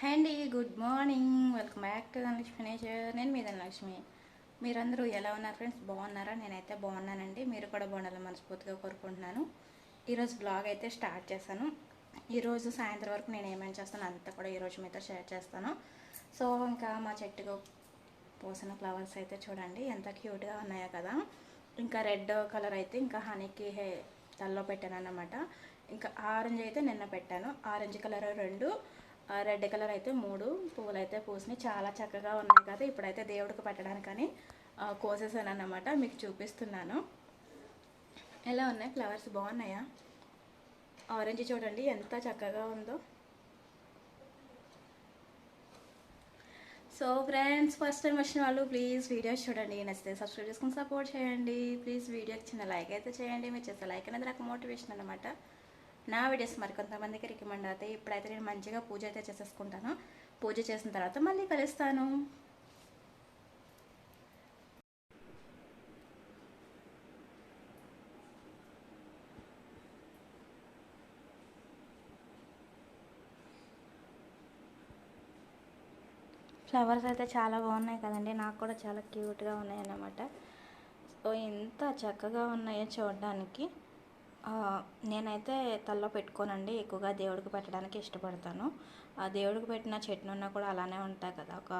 హ్యాండి అండి good morning. Welcome back to Dhanalakshmi nature నేను మీ ధనలక్ష్మి. మీరందరూ ఎలా ఉన్నారు ఫ్రెండ్స్? బాగున్నారా? నేనైతే బాగున్నానండి. మీరు కూడా బాగుండాలని మనస్ఫూర్తిగా కోరుకుంటున్నాను. ఈరోజు బ్లాగ్ అయితే స్టార్ట్ చేశాను ఈరోజు సాయంత్రం వరకు నేను ఏమేమి చేస్తాను అంతా కూడా ఈరోజు మీతో షేర్ చేస్తాను. సో ఇంకా మా చెట్టుకు పోసిన ఫ్లవర్స్ అయితే చూడండి. ఎంత క్యూట్గా ఉన్నాయో కదా. ఇంకా రెడ్ కలర్ అయితే ఇంకా హనీకి హే తల్లో పెట్టాను అన్నమాట ఇంకా ఆరెంజ్ అయితే నిన్న పెట్టాను. ఆరెంజ్ కలర్ రెండు రెడ్ కలర్ అయితే మూడు పువ్వులు అయితే పూసినాయి. చాలా చక్కగా ఉన్నాయి కదా ఇప్పుడైతే దేవుడికి పెట్టడానికని కోసేసాను అన్నమాట మీకు చూపిస్తున్నాను. ఎలా ఉన్నాయి ఫ్లవర్స్? బాగున్నాయా? ఆరెంజ్ చూడండి ఎంత చక్కగా ఉందో. సో ఫ్రెండ్స్ ఫస్ట్ టైం వచ్చిన వాళ్ళు ప్లీజ్ వీడియోస్ చూడండి. నచ్చితే సబ్స్క్రైబ్ చేసుకుని సపోర్ట్ చేయండి. ప్లీజ్ వీడియోకి చిన్న లైక్ అయితే చేయండి. మీరు చేసే లైక్ అనేది నాకు మోటివేషన్ అనమాట నా వీడియోస్ మరి కొంతమందికి రికమెండ్ అవుతాయి. ఇప్పుడైతే నేను మంచిగా పూజ అయితే చేసేసుకుంటాను. పూజ చేసిన తర్వాత మళ్ళీ కలుస్తాను. ఫ్లవర్స్ అయితే చాలా బాగున్నాయి కదండి. నాకు కూడా చాలా క్యూట్గా ఉన్నాయి అన్నమాట సో ఎంత చక్కగా ఉన్నాయో చూడడానికి. నేనైతే తల్లో పెట్టుకోనండి. ఎక్కువగా దేవుడికి పెట్టడానికి ఇష్టపడతాను. ఆ దేవుడికి పెట్టిన చెట్లు ఉన్నా కూడా అలానే ఉంటాయి కదా. ఒక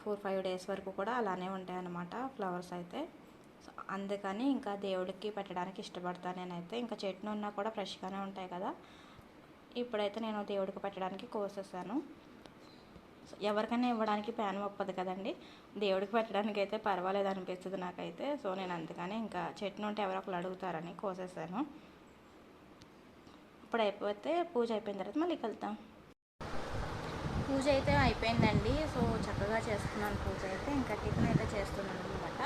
ఫోర్ ఫైవ్ డేస్ వరకు కూడా అలానే ఉంటాయి అన్నమాట ఫ్లవర్స్ అయితే. సో అందుకని ఇంకా దేవుడికి పెట్టడానికి ఇష్టపడతాను నేనైతే. ఇంకా చెట్లు ఉన్నా కూడా ఫ్రెష్గానే ఉంటాయి కదా. ఇప్పుడైతే నేను దేవుడికి పెట్టడానికి కోసేసాను. ఎవరికైనా ఇవ్వడానికి ప్యాన్ ఒప్పదు కదండి. దేవుడికి పెట్టడానికి అయితే పర్వాలేదు అనిపిస్తుంది నాకైతే. సో నేను అందుకని ఇంకా చెట్టు ఉంటే ఎవరో ఒకరు అడుగుతారని కోసేసాను ఇప్పుడు అయిపోతే పూజ అయిపోయిన తర్వాత మళ్ళీ వెళ్తాం పూజ అయితే అయిపోయిందండి. సో చక్కగా చేస్తున్నాను పూజ అయితే. ఇంకా టిఫిన్ అయితే చేస్తున్నాను అనమాట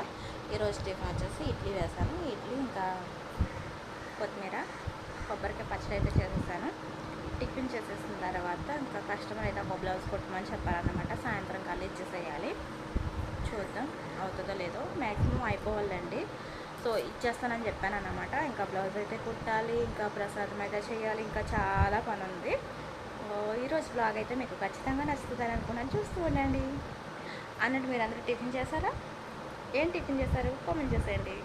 ఈరోజు టిఫిన్ వచ్చేసి ఇడ్లీ వేసాను ఇడ్లీ ఇంకా కొత్తిమీర కొబ్బరికాయ పచ్చడి అయితే చేసేసాను. టిఫిన్ చేసేసిన తర్వాత ఇంకా కస్టమర్ అయితే ఒక బ్లౌజ్ కొట్టమని చెప్పారనమాట సాయంత్రం కల్లా ఇచ్చేసేయాలి. చూద్దాం అవుతుందో లేదో. మ్యాక్సిమం అయిపోవాలండి. సో ఇచ్చేస్తానని చెప్పాను అనమాట ఇంకా బ్లౌజ్ అయితే కుట్టాలి ఇంకా ప్రసాదం అయితే చేయాలి ఇంకా చాలా పని ఉంది ఈరోజు బ్లాగ్ అయితే మీకు ఖచ్చితంగా నచ్చుతుందని అనుకున్నాను. చూస్తూ ఉండండి. అన్నట్టు మీరు అందరూ టిఫిన్ చేశారా? ఏం టిఫిన్ చేశారు? కామెంట్ చేసేయండి.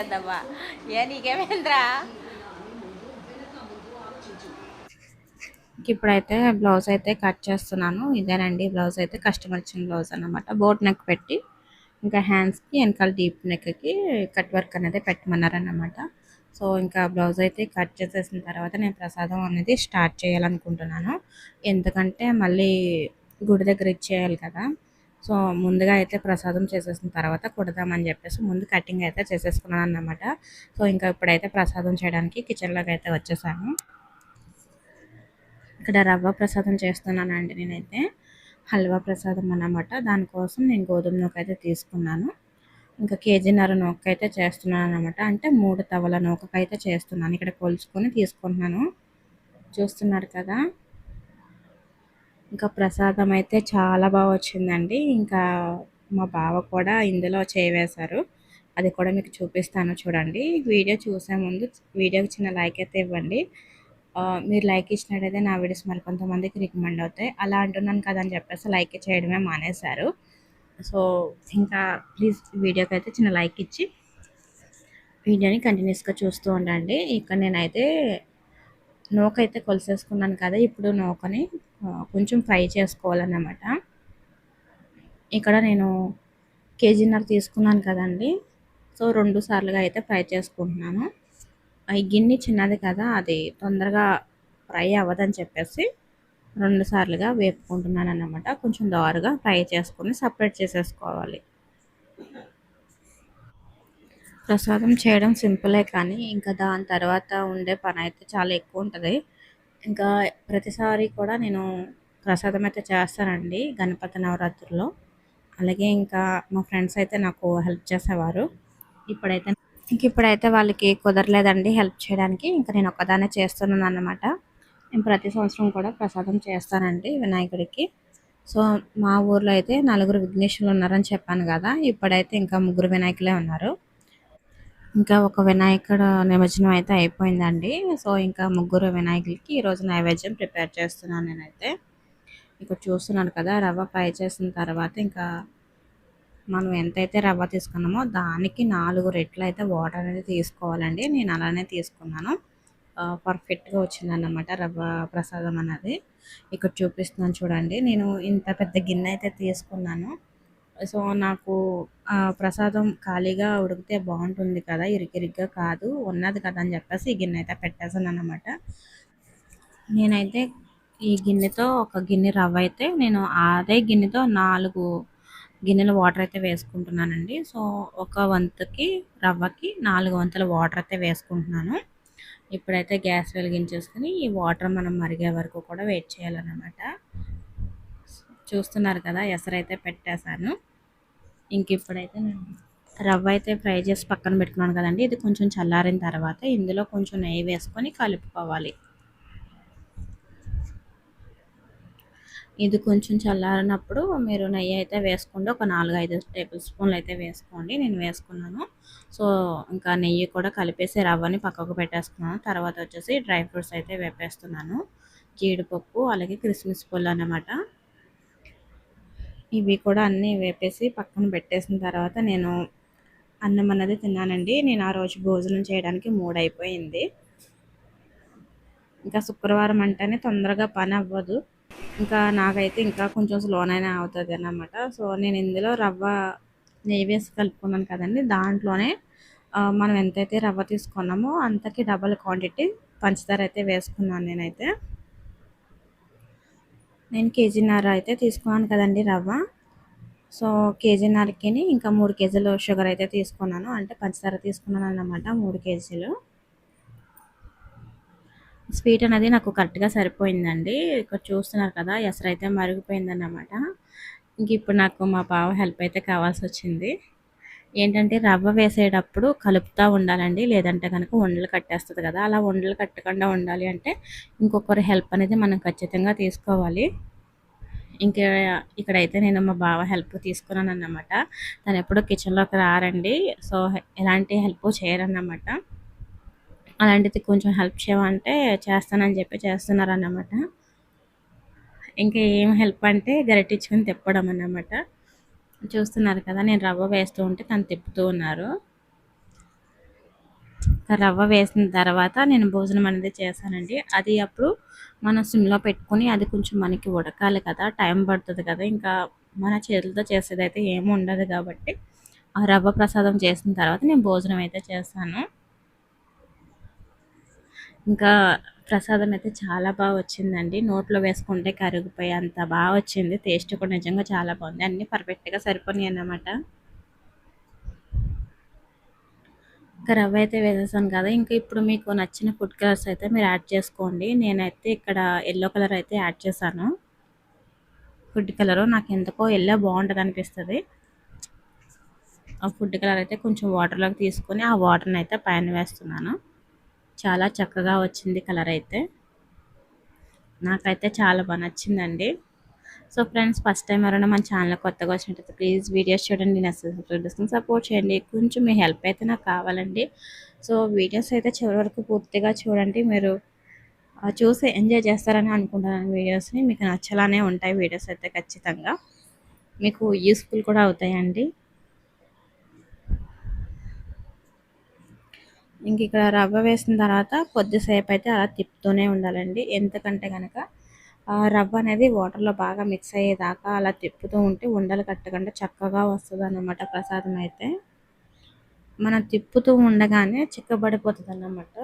ఎద్దమ్మా ఏ నీకేమేంద్రా ఇప్పుడైతే బ్లౌజ్ అయితే కట్ చేస్తున్నాను. ఇదేనండి బ్లౌజ్ అయితే కస్టమర్ ఇచ్చిన బ్లౌజ్ అన్నమాట. బోట్ నెక్ పెట్టి ఇంకా హ్యాండ్స్కి వెనకాల డీప్ నెక్కి కట్ వర్క్ అనేది పెట్టమన్నారన్నమాట. సో ఇంకా బ్లౌజ్ అయితే కట్ చేసేసిన తర్వాత నేను ప్రసాదం అనేది స్టార్ట్ చేయాలనుకుంటున్నాను. ఎందుకంటే మళ్ళీ గుడి దగ్గర ఇచ్చేయాలి కదా. సో ముందుగా అయితే ప్రసాదం చేసేసిన తర్వాత కుడదామని చెప్పేసి ముందు కటింగ్ అయితే చేసేసుకున్నాను అన్నమాట. సో ఇంకా ఇప్పుడైతే ప్రసాదం చేయడానికి కిచెన్లోకి అయితే వచ్చేసాను. ఇక్కడ రవ్వ ప్రసాదం చేస్తున్నానండి నేనైతే. హల్వా ప్రసాదం అన్నమాట. దానికోసం నేను గోధుమ నూక అయితే తీసుకున్నాను. ఇంకా కేజీన్నర నూక అయితే చేస్తున్నాను అనమాట అంటే మూడు తవల నూకకైతే చేస్తున్నాను. ఇక్కడ కొలుచుకొని తీసుకుంటున్నాను. చూస్తున్నారు కదా? ఇంకా ప్రసాదం అయితే చాలా బాగా వచ్చిందండి. ఇంకా మా బావ కూడా ఇందులో చేయవేశారు అది కూడా మీకు చూపిస్తాను చూడండి. వీడియో చూసే ముందు వీడియోకి చిన్న లైక్ అయితే ఇవ్వండి. మీరు లైక్ ఇచ్చినట్టయితే నా వీడియోస్ మరి కొంతమందికి రికమెండ్ అవుతాయి. అలా అంటున్నాను కదని అని చెప్పేసి లైక్ చేయడమే మానేశారు. సో ఇంకా ప్లీజ్ వీడియోకి అయితే చిన్న లైక్ ఇచ్చి వీడియోని కంటిన్యూస్గా చూస్తూ ఉండండి. ఇక్కడ నేనైతే నూక అయితే కొలిసేసుకున్నాను కదా ఇప్పుడు నూకని కొంచెం ఫ్రై చేసుకోవాలన్నమాట. ఇక్కడ నేను కేజీన్నర తీసుకున్నాను కదండి. సో రెండు సార్లుగా అయితే ఫ్రై చేసుకుంటున్నాను. ఈ గిన్నె చిన్నది కదా అది తొందరగా ఫ్రై అవ్వదని చెప్పేసి రెండు సార్లుగా వేపుకుంటున్నాను అన్నమాట కొంచెం దారుగా ఫ్రై చేసుకొని సపరేట్ చేసేసుకోవాలి. ప్రసాదం చేయడం సింపులే కానీ ఇంకా దాని తర్వాత ఉండే పని అయితే చాలా ఎక్కువ ఉంటుంది. ఇంకా ప్రతిసారి కూడా నేను ప్రసాదం అయితే చేస్తానండి గణపతి నవరాత్రుల్లో. అలాగే ఇంకా మా ఫ్రెండ్స్ అయితే నాకు హెల్ప్ చేసేవారు. ఇప్పుడైతే ఇంక ఇప్పుడైతే వాళ్ళకి కుదరలేదండి హెల్ప్ చేయడానికి. ఇంకా నేను ఒక్కదానే చేస్తున్నాను అన్నమాట. నేను ప్రతి సంవత్సరం కూడా ప్రసాదం చేస్తానండి వినాయకుడికి. సో మా ఊర్లో అయితే నలుగురు విఘ్నేశ్వరులు ఉన్నారని చెప్పాను కదా. ఇప్పుడైతే ఇంకా ముగ్గురు వినాయకులే ఉన్నారు. ఇంకా ఒక వినాయకుడు నిమజ్జనం అయితే అయిపోయిందండి. సో ఇంకా ముగ్గురు వినాయకులకి ఈరోజు నైవేద్యం ప్రిపేర్ చేస్తున్నాను నేనైతే. ఇక్కడ చూస్తున్నాను కదా రవ్వ ఫ్రై చేసిన తర్వాత ఇంకా మనం ఎంతైతే రవ్వ తీసుకున్నామో దానికి నాలుగు రెట్లు అయితే వాటర్ అనేది తీసుకోవాలండి. నేను అలానే తీసుకున్నాను. పర్ఫెక్ట్గా వచ్చిందన్నమాట రవ్వ ప్రసాదం అన్నది ఇక్కడ చూపిస్తున్నాను చూడండి. నేను ఇంత పెద్ద గిన్నె అయితే తీసుకున్నాను. సో నాకు ప్రసాదం ఖాళీగా ఉడికితే బాగుంటుంది కదా ఇరికిరిగ్గా కాదు ఉన్నది కదా అని చెప్పేసి ఈ గిన్నె అయితే పెట్టేసాను అనమాట నేనైతే ఈ గిన్నెతో ఒక గిన్నె రవ్వ అయితే నేను అదే గిన్నెతో నాలుగు గిన్నెల వాటర్ అయితే వేసుకుంటున్నానండి. సో ఒక వంతుకి రవ్వకి నాలుగు వంతుల వాటర్ అయితే వేసుకుంటున్నాను. ఇప్పుడైతే గ్యాస్ వెలిగించేసుకుని ఈ వాటర్ మనం మరిగే వరకు కూడా వెయిట్ చేయాలన్నమాట. చూస్తున్నారు కదా ఎసరైతే పెట్టేశాను. ఇంక ఇప్పుడైతే నేను రవ్వ అయితే ఫ్రై చేసి పక్కన పెట్టుకున్నాను కదండి. ఇది కొంచెం చల్లారిన తర్వాత ఇందులో కొంచెం నెయ్యి వేసుకొని కలుపుకోవాలి. ఇది కొంచెం చల్లారినప్పుడు మీరు నెయ్యి అయితే వేసుకోండి. ఒక నాలుగు ఐదు టేబుల్ స్పూన్లు అయితే వేసుకోండి. నేను వేసుకున్నాను. సో ఇంకా నెయ్యి కూడా కలిపేసి రవ్వని పక్కకు పెట్టేసుకున్నాను. తర్వాత వచ్చేసి డ్రై ఫ్రూట్స్ అయితే వేపేస్తున్నాను. జీడిపప్పు అలాగే క్రిస్మస్ పూలు అనమాట ఇవి కూడా అన్నీ వేపేసి పక్కన పెట్టేసిన తర్వాత నేను అన్నం అన్నది తిన్నానండి. నేను ఆ రోజు భోజనం చేయడానికి మూడు అయిపోయింది ఇంకా శుక్రవారం అంటేనే తొందరగా పని అవ్వదు. ఇంకా నాకైతే ఇంకా కొంచెం స్లోనైనా అవుతుంది అన్నమాట. సో నేను ఇందులో రవ్వ నెయ్యి వేసి కలుపుకున్నాను కదండి. దాంట్లోనే మనం ఎంతైతే రవ్వ తీసుకున్నామో అంతకి డబల్ క్వాంటిటీ పంచదార అయితే వేసుకున్నాను నేనైతే. నేను కేజీన్నర అయితే తీసుకున్నాను కదండి రవ్వ. సో కేజీన్నరకి ఇంకా మూడు కేజీలు షుగర్ అయితే తీసుకున్నాను. అంటే పంచదార తీసుకున్నాను అన్నమాట మూడు కేజీలు. స్వీట్ అనేది నాకు కరెక్ట్గా సరిపోయిందండి. ఇక్కడ చూస్తున్నారు కదా ఎసరైతే మరిగిపోయిందన్నమాట. ఇంక ఇప్పుడు నాకు మా బావ హెల్ప్ అయితే కావాల్సి వచ్చింది ఏంటంటే రవ్వ వేసేటప్పుడు కలుపుతూ ఉండాలండి. లేదంటే కనుక వండలు కట్టేస్తుంది కదా అలా వండలు కట్టకుండా ఉండాలి అంటే ఇంకొకరి హెల్ప్ అనేది మనం ఖచ్చితంగా తీసుకోవాలి. ఇంకా ఇక్కడైతే నేను మా బావ హెల్ప్ తీసుకున్నాను అన్నమాట తను ఎప్పుడూ కిచెన్లోకి రారండి. సో ఎలాంటి హెల్ప్ చేయరన్నమాట. అలాంటిది కొంచెం హెల్ప్ చేయమంటే చేస్తానని చెప్పి చేస్తున్నారన్నమాట. ఇంకా ఏం హెల్ప్ అంటే గరిటిచ్చుకొని తిప్పడం అన్నమాట చూస్తున్నారు కదా నేను రవ్వ వేస్తూ ఉంటే తను తిప్పుతూ ఉన్నారు. రవ్వ వేసిన తర్వాత నేను భోజనం అనేది చేశానండి. అది అప్పుడు మనం సిమ్లో పెట్టుకుని అది కొంచెం మనకి ఉడకాలి కదా టైం పడుతుంది కదా ఇంకా మన చేతులతో చేసేది అయితే ఏమి ఉండదు కాబట్టి ఆ రవ్వ ప్రసాదం చేసిన తర్వాత నేను భోజనం అయితే చేస్తాను ఇంకా ప్రసాదం అయితే చాలా బాగా వచ్చిందండి. నోట్లో వేసుకుంటే కరిగిపోయి అంత బాగా వచ్చింది. టేస్ట్ కూడా నిజంగా చాలా బాగుంది. అన్నీ పర్ఫెక్ట్గా సరిపోయినాయి అన్నమాట. ఇంకా రవ్వ అయితే వేసేసాను కదా. ఇంకా ఇప్పుడు మీకు నచ్చిన ఫుడ్ కలర్స్ అయితే మీరు యాడ్ చేసుకోండి. నేనైతే ఇక్కడ ఎల్లో కలర్ అయితే యాడ్ చేశాను. ఫుడ్ కలరు నాకు ఎందుకో ఎల్లో బాగుంటుంది అనిపిస్తుంది. ఆ ఫుడ్ కలర్ అయితే కొంచెం వాటర్లోకి తీసుకొని ఆ వాటర్ని అయితే పైన వేస్తున్నాను. చాలా చక్కగా వచ్చింది కలర్ అయితే. నాకైతే చాలా బాగా నచ్చిందండి. సో ఫ్రెండ్స్ ఫస్ట్ టైం ఎవరైనా మన ఛానల్ కొత్తగా వచ్చినట్టయితే ప్లీజ్ వీడియోస్ చూడండి. నేను సపోర్ట్ చేయండి. కొంచెం మీ హెల్ప్ అయితే నాకు కావాలండి. సో వీడియోస్ అయితే చివరి వరకు పూర్తిగా చూడండి. మీరు చూసి ఎంజాయ్ చేస్తారని అనుకుంటున్నాను వీడియోస్ని. మీకు నచ్చలానే ఉంటాయి వీడియోస్ అయితే ఖచ్చితంగా. మీకు యూస్ఫుల్ కూడా అవుతాయండి. ఇంక ఇక్కడ రవ్వ వేసిన తర్వాత కొద్దిసేపు అయితే అలా తిప్పుతూనే ఉండాలండి. ఎందుకంటే కనుక రవ్వ అనేది వాటర్లో బాగా మిక్స్ అయ్యేదాకా అలా తిప్పుతూ ఉంటే ఉండలు కట్టకుండా చక్కగా వస్తుంది అన్నమాట ప్రసాదం అయితే. మనం తిప్పుతూ ఉండగానే చిక్కబడిపోతుంది అన్నమాట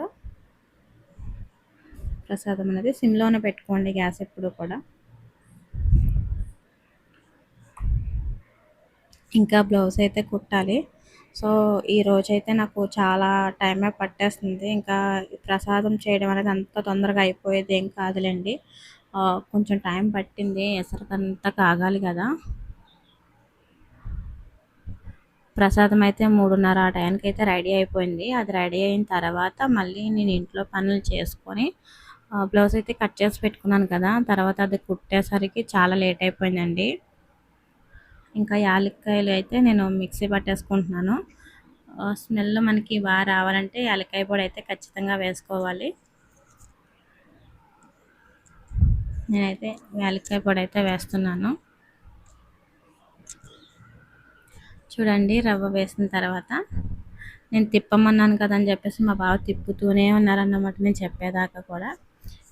ప్రసాదం అనేది. సిమ్లోనే పెట్టుకోండి గ్యాస్ ఎప్పుడు కూడా. ఇంకా బ్లౌజ్ అయితే కుట్టాలి. సో ఈ రోజైతే నాకు చాలా టైమే పట్టేస్తుంది. ఇంకా ప్రసాదం చేయడం అనేది అంత తొందరగా అయిపోయేది ఏం కాదులేండి. కొంచెం టైం పట్టింది. ఎసరికంతా కాగాలి కదా. ప్రసాదం అయితే మూడున్నర ఆ టైంకి అయితే రెడీ అయిపోయింది. అది రెడీ అయిన తర్వాత మళ్ళీ నేను ఇంట్లో పనులు చేసుకొని బ్లౌజ్ అయితే కట్ చేసి పెట్టుకున్నాను కదా. తర్వాత అది కుట్టేసరికి చాలా లేట్ అయిపోయిందండి. ఇంకా యాలక్కాయలు అయితే నేను మిక్సీ పట్టేసుకుంటున్నాను. స్మెల్ మనకి బాగా రావాలంటే యాలక్కాయ పొడి అయితే ఖచ్చితంగా వేసుకోవాలి. నేనైతే యాలక్కాయ పొడి అయితే వేస్తున్నాను. చూడండి రవ్వ వేసిన తర్వాత నేను తిప్పమన్నాను కదని చెప్పేసి మా బావ తిప్పుతూనే ఉన్నారన్నమాట నేను చెప్పేదాకా కూడా.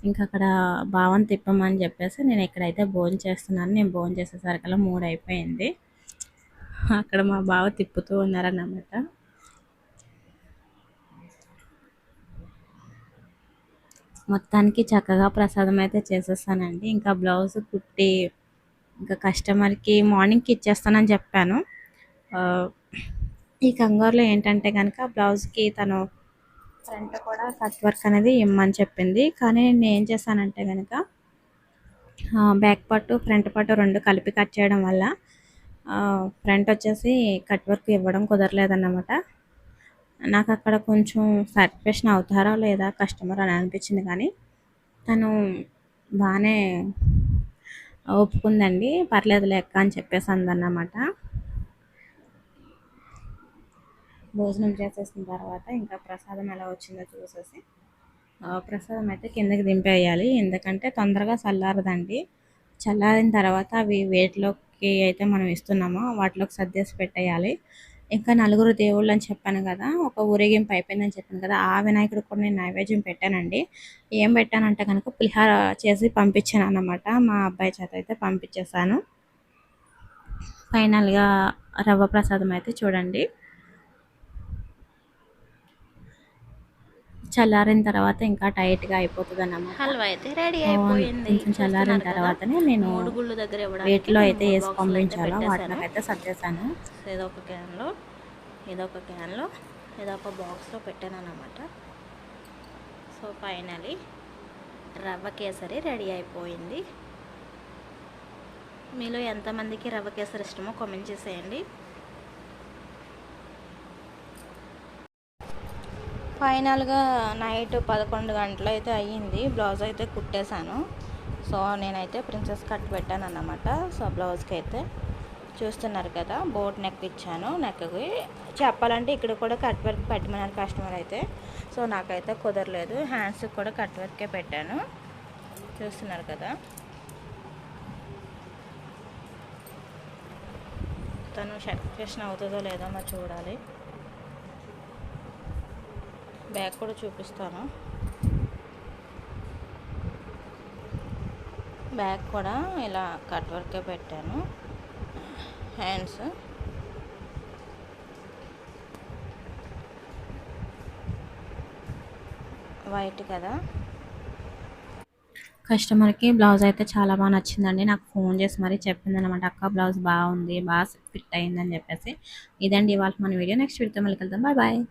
ఇంకా అక్కడ బావని తిప్పమని చెప్పేసి నేను ఇక్కడైతే భోజనం చేస్తున్నాను. నేను భోజనం చేసేసరికల్లా మూడు అయిపోయింది. అక్కడ మా బావ తిప్పుతూ ఉన్నారన్నమాట. మొత్తానికి చక్కగా ప్రసాదం అయితే చేసేస్తానండి. ఇంకా బ్లౌజ్ కుట్టి ఇంకా కస్టమర్కి మార్నింగ్కి ఇచ్చేస్తానని చెప్పాను. ఈ కంగారులో ఏంటంటే కనుక బ్లౌజ్కి తను ఫ్రంట్ కూడా కట్ వర్క్ అనేది ఇమ్మని చెప్పింది. కానీ నేను ఏం చేశానంటే కనుక బ్యాక్ పట్టు ఫ్రంట్ పట్టు రెండు కలిపి కట్ చేయడం వల్ల ఫ్రంట్ వచ్చేసి కట్ వర్క్ ఇవ్వడం కుదరలేదన్నమాట. నాకు అక్కడ కొంచెం సాటిస్ఫాక్షన్ అవుతారా లేదా కస్టమర్ అని అనిపించింది. కానీ తను బాగానే ఒప్పుకుందండి. పర్లేదు లెక్క అని చెప్పేసి అందన్నమాట. భోజనం చేసేసిన తర్వాత ఇంకా ప్రసాదం ఎలా వచ్చిందో చూసేసి ప్రసాదం అయితే కిందకి దింపేయాలి. ఎందుకంటే తొందరగా చల్లారదండి. చల్లారిన తర్వాత అవి వేటిలోకి అయితే మనం ఇస్తున్నామో వాటిలోకి సర్దేసి పెట్టేయాలి. ఇంకా నలుగురు దేవుళ్ళు అని చెప్పాను కదా ఒక ఊరేగింపు అయిపోయిందని చెప్పాను కదా ఆ వినాయకుడు కూడా నేను నైవేద్యం పెట్టానండి. ఏం పెట్టానంటే కనుక పులిహార చేసి పంపించాను అన్నమాట. మా అబ్బాయి చేత అయితే పంపించేశాను. ఫైనల్గా రవ్వ ప్రసాదం అయితే చూడండి. చల్లారిన తర్వాత ఇంకా టైట్గా అయిపోతుంది అన్నమాట హల్వా అయితే రెడీ అయిపోయింది. కొంచెం చల్లారిన తర్వాతనే నేను గుళ్ళు దగ్గర వేటిలో అయితే వేసి పంపించాలో వాటిలో అయితే సర్దేశాను. ఏదో ఒక క్యాన్లో ఏదో ఒక క్యాన్లో ఏదో ఒక బాక్స్లో పెట్టాను అనమాట సో ఫైనలీ రవ్వ కేసరి రెడీ అయిపోయింది. మీలో ఎంతమందికి రవ్వ కేసరి ఇష్టమో కామెంట్ చేసేయండి. ఫైనల్గా నైట్ పదకొండు గంటలు అయితే అయ్యింది. బ్లౌజ్ అయితే కుట్టేశాను. సో నేనైతే ప్రిన్సెస్ కట్ పెట్టాను అన్నమాట సో బ్లౌజ్కి అయితే చూస్తున్నారు కదా బోట్ నెక్ ఇచ్చాను నెక్కి. చెప్పాలంటే ఇక్కడ కూడా కట్ వర్క్ పెట్టమన్నారు కస్టమర్ అయితే. సో నాకైతే కుదరలేదు. హ్యాండ్స్కి కూడా కట్ వర్కే పెట్టాను. చూస్తున్నారు కదా. తను సాటిస్ఫాక్షన్ అవుతుందో లేదో మరి చూడాలి. బ్యాగ్ కూడా చూపిస్తాను. బ్యాగ్ కూడా ఇలా కట్ వర్కే పెట్టాను. హ్యాండ్స్. వైట్ కదా. కస్టమర్కి బ్లౌజ్ అయితే చాలా బాగా నచ్చిందండి. నాకు ఫోన్ చేసి మరీ చెప్పింది అనమాట అక్క బ్లౌజ్ బాగుంది బాగా ఫిట్ అయిందని చెప్పేసి. ఇదండి ఇవాళ మన వీడియో. నెక్స్ట్ వీడియోతో మళ్ళీ వెళ్తాం బాయ్ బాయ్.